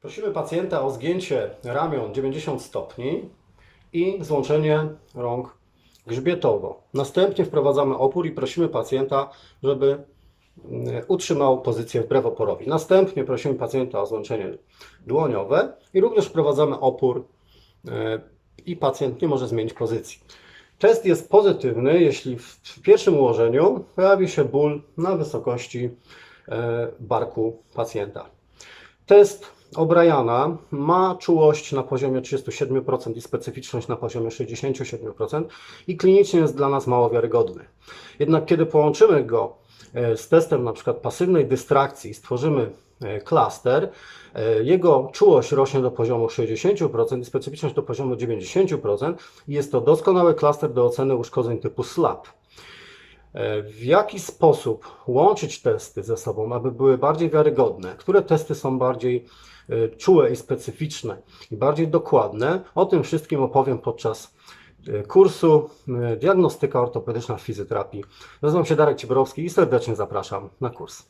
Prosimy pacjenta o zgięcie ramion 90 stopni i złączenie rąk grzbietowo. Następnie wprowadzamy opór i prosimy pacjenta, żeby mm, utrzymał pozycję wbrew oporowi. Następnie prosimy pacjenta o złączenie dłoniowe i również wprowadzamy opór e, i pacjent nie może zmienić pozycji. Test jest pozytywny, jeśli w pierwszym ułożeniu pojawi się ból na wysokości e, barku pacjenta. Test O'Briana ma czułość na poziomie 37% i specyficzność na poziomie 67% i klinicznie jest dla nas mało wiarygodny. Jednak kiedy połączymy go e, z testem na przykład pasywnej dystrakcji, stworzymy e, klaster, e, jego czułość rośnie do poziomu 60% i specyficzność do poziomu 90% i jest to doskonały klaster do oceny uszkodzeń typu SLAP. E, W jaki sposób łączyć testy ze sobą, aby były bardziej wiarygodne? Które testy są bardziej e, czułe i specyficzne i bardziej dokładne? O tym wszystkim opowiem podczas e, kursu Diagnostyka ortopedyczna w fizjoterapii. Nazywam się Darek Ciborowski i serdecznie zapraszam na kurs.